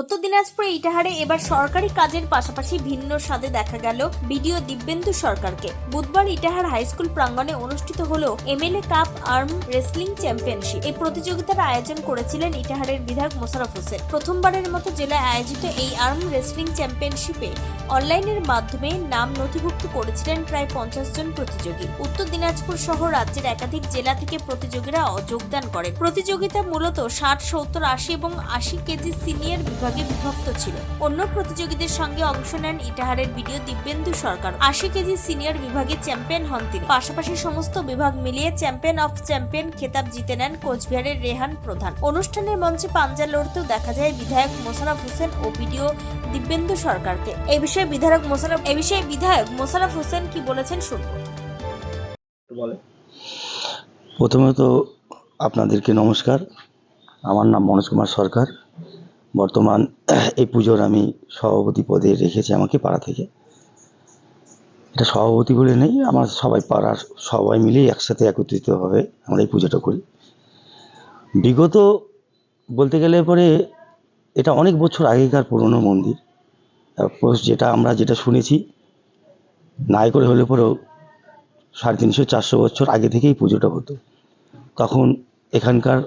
উত্তর দিনাজপুরে ইটাহারে এবার সরকারি কাজের পাশাপাশি ভিন্ন স্বাদে দেখা গেল বিডিও দিব্যেন্দু সরকারকে। বুধবার ইটাহার হাই স্কুল প্রাঙ্গণে অনুষ্ঠিত হল MLA cup arm wrestling championship. এই প্রতিযোগিতার আয়োজন করেছিলেন ইটাহারের বিধায়ক মোশারফ হোসেন। প্রথমবারের মতো জেলায় আয়োজিত এই আর্ম রেসলিং চ্যাম্পিয়নশিপে অনলাইনের মাধ্যমে নাম নথিভুক্ত করেছিলেন প্রায় পঞ্চাশ জন প্রতিযোগী। উত্তর দিনাজপুর সহ রাজ্যের একাধিক জেলা থেকে প্রতিযোগীরা যোগদান করেন। প্রতিযোগিতা মূলত ষাট, সত্তর, আশি এবং আশি কেজি সিনিয়র বিভাগে বিভক্ত ছিল। অন্য প্রতিযোগীদের সঙ্গে অংশ নেন ইটাহারের ভিডিও দিব্যেন্দু সরকার। আশি কেজি সিনিয়র বিভাগে চ্যাম্পিয়ন হন তিনি। পাশাপাশি সমস্ত বিভাগ মিলিয়ে চ্যাম্পিয়ন অফ চ্যাম্পিয়ন খেতাব জিতে নেন কোচবিহারের রেহান প্রধান। অনুষ্ঠানের মঞ্চে পাঞ্জা লড়তেও দেখা যায় বিধায়ক মোশারফ হোসেন ও ভিডিও দিব্যেন্দু সরকারকে। এ বিষয়ে বিধায়ক মোশারফ এ বিষয়ে বিধায়ক মোশারফ হোসেন কি বলেছেন শুনব। বলে প্রথমত আপনাদেরকে নমস্কার। আমার নাম মনোজ কুমার সরকার। বর্তমান এই পুজোর আমি সভাপতি পদে রেখেছি আমাকে পাড়া থেকে। এটা সভাপতি বলে নেই, আমার সবাই পাড়ার সবাই মিলেই একসাথে একত্রিতভাবে আমরা এই পুজোটা করি। বিগত বলতে গেলে পরে এটা অনেক বছর আগেকার পুরনো মন্দির। যেটা আমরা যেটা শুনেছি, নাই করে হলে পরেও সাড়ে তিনশো চারশো বছর আগে থেকেই পুজোটা হতো। তখন এখানকার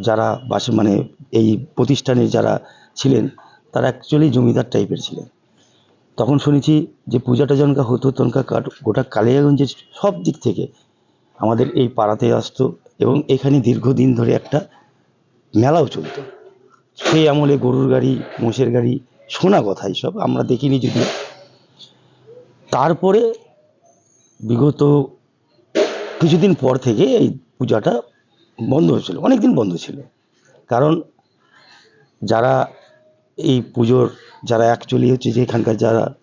যারা বাস মানে এই প্রতিষ্ঠানে যারা ছিলেন, তারা অ্যাকচুয়ালি জমিদার টাইপের ছিলেন। তখন শুনেছি যে পূজাটা যখনকার হতো তখনকার কাট- গোটা কালিয়াগঞ্জের সব দিক থেকে আমাদের এই পাড়াতে আসতো এবং এখানে দীর্ঘদিন ধরে একটা মেলাও চলতো। সেই আমলে গরুর গাড়ি, মোষের গাড়ি শোনা কথা এইসব আমরা দেখিনি যদি তারপরে বিগত কিছুদিন পর থেকে এই পূজাটা বন্ধ হয়েছিল অনেক দিন বন্ধ ছিল। কারণ যারা এই পুজোর, যারা অ্যাকচুয়ালি হচ্ছে যে এখানকার যারা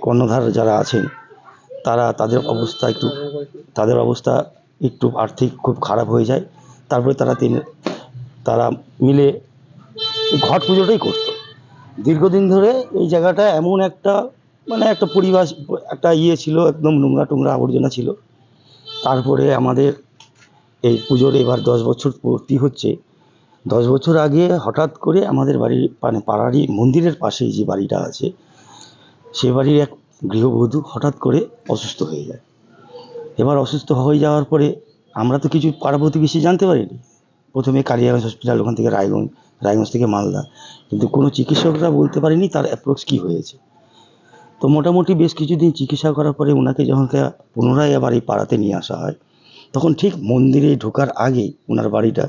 কর্ণধার যারা আছেন, তারা তাদের অবস্থা একটু, তাদের অবস্থা একটু আর্থিক খুব খারাপ হয়ে যায়। তারপরে তারা তিন, তারা মিলে ঘট পুজোটাই করতো। দীর্ঘদিন ধরে এই জায়গাটা এমন একটা মানে একটা পরিবেশ, একটা ইয়ে ছিল, একদম নোংরা টোংরা আবর্জনা ছিল। তারপরে আমাদের এই পুজোর এবার দশ বছর পূর্তি হচ্ছে। দশ বছর আগে হঠাৎ করে আমাদের বাড়ির মানে পাড়ারই মন্দিরের পাশেই যে বাড়িটা আছে, সে বাড়ির এক গৃহবধূ হঠাৎ করে অসুস্থ হয়ে যায়। এবার অসুস্থ হয়ে যাওয়ার পরে আমরা তো কিছু পাড়া প্রতিবেশী জানতে পারিনি। প্রথমে কালিয়াগঞ্জ হসপিটাল, ওখান থেকে রায়গঞ্জ রায়গঞ্জ থেকে মালদা। কিন্তু কোনো চিকিৎসকরা বলতে পারেনি তার অ্যাপ্রক্স কী হয়েছে। তো মোটামুটি বেশ কিছুদিন চিকিৎসা করার পরে ওনাকে যখন পুনরায় আবার এই পাড়াতে নিয়ে আসা হয় তখন ঠিক মন্দিরে ঢোকার আগেই ওনার বাড়িটা,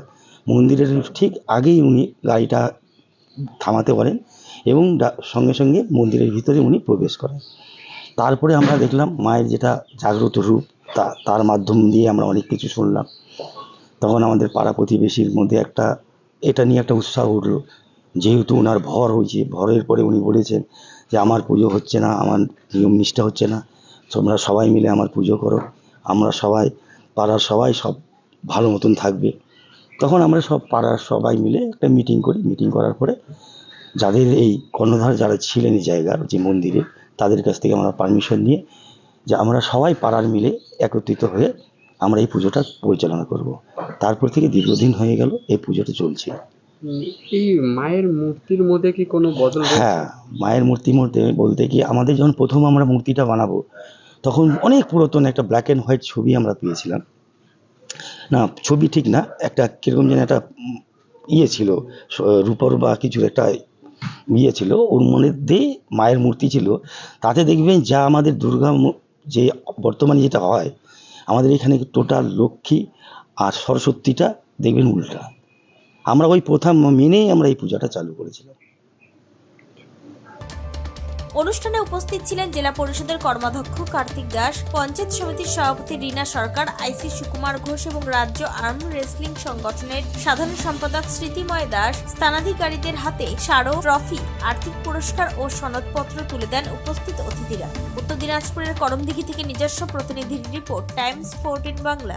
মন্দিরের ঠিক আগেই উনি গাড়িটা থামাতে পারেন এবং সঙ্গে সঙ্গে মন্দিরের ভিতরে উনি প্রবেশ করেন। তারপরে আমরা দেখলাম মায়ের যেটা জাগ্রত রূপ, তা, তার মাধ্যম দিয়ে আমরা অনেক কিছু শুনলাম। তখন আমাদের পাড়া প্রতিবেশীর মধ্যে একটা, এটা নিয়ে একটা উৎসাহ উঠল। যেহেতু ওনার ভর হয়েছে, ভরের পরে উনি বলেছেন যে আমার পুজো হচ্ছে না, আমার নিয়ম নিষ্ঠা হচ্ছে না, তোমরা সবাই মিলে আমার পুজো করো, আমরা সবাই পাড়ার সবাই সব ভালো মতন থাকবে। তখন আমরা সব পাড়ার সবাই মিলে একটা মিটিং করি। মিটিং করার পরে যাদের এই কর্ণধার যারা ছিলেন এই জায়গার যে মন্দিরে তাদের কাছ থেকে আমরা পারমিশন নিয়ে যে আমরা সবাই পাড়ার মিলে একত্রিত হয়ে আমরা এই পুজোটা পরিচালনা করব। তারপর থেকে দীর্ঘদিন হয়ে গেল এই পুজোটা চলছে। এই মায়ের মূর্তির মধ্যে কি কোনো বদল হ্যাঁ মায়ের মূর্তির মধ্যে বলতে কি আমাদের যখন প্রথম আমরা মূর্তিটা বানাবো তখন অনেক পুরাতন একটা ব্ল্যাক অ্যান্ড হোয়াইট ছবি আমরা পেয়েছিলাম। না, ছবি ঠিক না, একটা কীরকম যেন একটা ইয়ে ছিল, রূপর বা কিছুর একটা ইয়ে ছিল, ওর মধ্যে মায়ের মূর্তি ছিল। তাতে দেখবেন যা আমাদের দুর্গা যে বর্তমানে যেটা হয়, আমাদের এখানে টোটাল লক্ষ্মী আর সরস্বতীটা দেখবেন উল্টা। আমরা ওই প্রথা মেনেই আমরা এই পূজাটা চালু করেছিলাম। অনুষ্ঠানে উপস্থিত ছিলেন জেলা পরিষদের কর্মাধ্যক্ষ কার্তিক দাস, পঞ্চায়েত সমিতির সভাপতি রীনা সরকার, আইসি সুকুমার ঘোষ এবং রাজ্য আর্ম রেসলিং সংগঠনের সাধারণ সম্পাদক স্মৃতিময় দাস। স্থানাধিকারীদের হাতে স্মারক, ট্রফি, আর্থিক পুরস্কার ও সনদপত্র তুলে দেন উপস্থিত অতিথিরা। উত্তর দিনাজপুরের করমদিঘি থেকে নিজস্ব প্রতিনিধির রিপোর্ট, টাইমস, ফোরটিন বাংলা।